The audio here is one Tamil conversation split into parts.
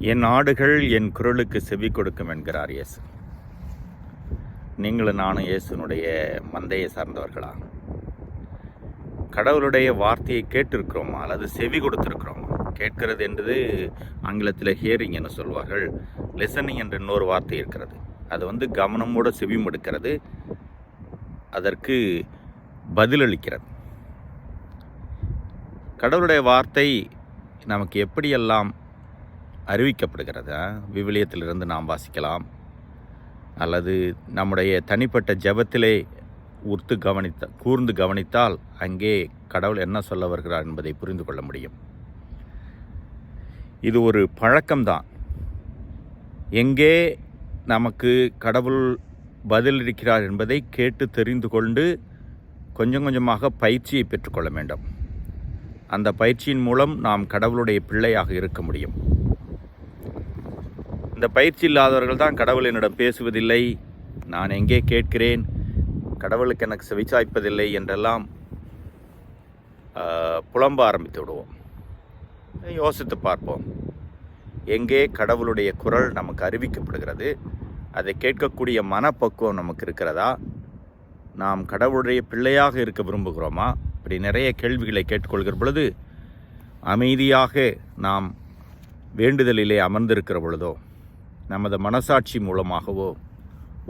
என் ஆடுகள் என் குரலுக்கு செவி கொடுக்கும் என்கிறார் இயேசு. நீங்களும் நானும் இயேசுனுடைய மந்தையை சார்ந்தவர்களா? கடவுளுடைய வார்த்தையை கேட்டிருக்கிறோமா? அல்லது செவி கொடுத்துருக்குறோமா? கேட்கிறது என்பது ஆங்கிலத்தில் ஹியரிங் என்று சொல்வார்கள். லிசனிங் என்ற இன்னொரு வார்த்தை இருக்கிறது. அது வந்து கவனமோடு செவிமடுக்கிறது அதற்கு பதிலளிக்கிறது. கடவுளுடைய வார்த்தை நமக்கு எப்படியெல்லாம் அறிவிக்கப்படுகிறது? விவிலியத்திலிருந்து நாம் வாசிக்கலாம். அல்லது நம்முடைய தனிப்பட்ட ஜபத்திலே உர்த்து கவனித்த கூர்ந்து கவனித்தால் அங்கே கடவுள் என்ன சொல்ல வருகிறார் என்பதை புரிந்து கொள்ள முடியும். இது ஒரு பழக்கம்தான். எங்கே நமக்கு கடவுள் பதிலளிக்கிறார் என்பதை கேட்டு தெரிந்து கொண்டு கொஞ்சம் கொஞ்சமாக பயிற்சியை பெற்றுக்கொள்ள வேண்டும். அந்த பயிற்சியின் மூலம் நாம் கடவுளுடைய பிள்ளையாக இருக்க முடியும். இந்த பயிற்சி இல்லாதவர்கள் தான் கடவுள் என்னிடம் பேசுவதில்லை. நான் எங்கே கேட்கிறேன்? கடவுளுக்கு எனக்கு செவிச்சாய்ப்பதில்லை என்றெல்லாம் புலம்ப ஆரம்பித்து விடுவோம். யோசித்து பார்ப்போம். எங்கே கடவுளுடைய குரல் நமக்கு அறிவிக்கப்படுகிறது? அதை கேட்கக்கூடிய மனப்பக்குவம் நமக்கு இருக்கிறதா? நாம் கடவுளுடைய பிள்ளையாக இருக்க விரும்புகிறோமா? இப்படி நிறைய கேள்விகளை கேட்டுக்கொள்கிற பொழுது அமைதியாக நாம் வேண்டுதலிலே அமர்ந்திருக்கிற பொழுதோ நமது மனசாட்சி மூலமாகவோ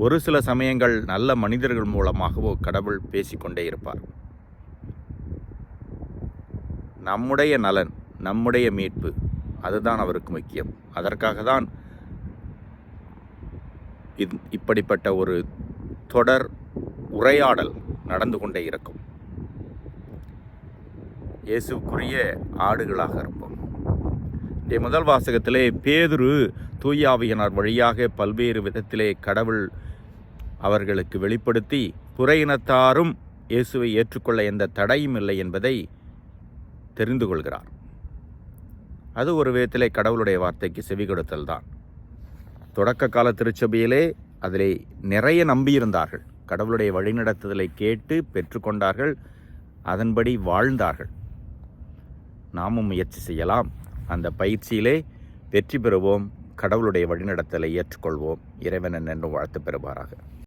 ஒரு சில சமயங்கள் நல்ல மனிதர்கள் மூலமாகவோ கடவுள் பேசிக்கொண்டே இருப்பார். நம்முடைய நலன் நம்முடைய மீட்பு அதுதான் அவருக்கு முக்கியம். அதற்காக தான் இது இப்படிப்பட்ட ஒரு தொடர் உரையாடல் நடந்து கொண்டே இருக்கும். இயேசுக்குரிய ஆடுகளாக இருப்போம். இந்த முதல் வாசகத்திலே பேதுரு தூயாவியனார் வழியாக பல்வேறு விதத்திலே கடவுள் அவர்களுக்கு வெளிப்படுத்தி புறையினத்தாரும் இயேசுவை ஏற்றுக்கொள்ள எந்த தடையும் இல்லை என்பதை தெரிந்து கொள்கிறார். அது ஒரு விதத்திலே கடவுளுடைய வார்த்தைக்கு செவி கொடுத்தல் தான். தொடக்க கால திருச்சபையிலே அதிலே நிறைய நம்பியிருந்தார்கள். கடவுளுடைய வழிநடத்துதலை கேட்டு பெற்றுக்கொண்டார்கள் அதன்படி வாழ்ந்தார்கள். நாமும் முயற்சி செய்யலாம். அந்த பயிற்சியிலே வெற்றி பெறுவோம் கடவுளுடைய வழிநடத்தலை ஏற்றுக்கொள்வோம். இறைவன் என்று வாழ்த்து பெறுவாராக.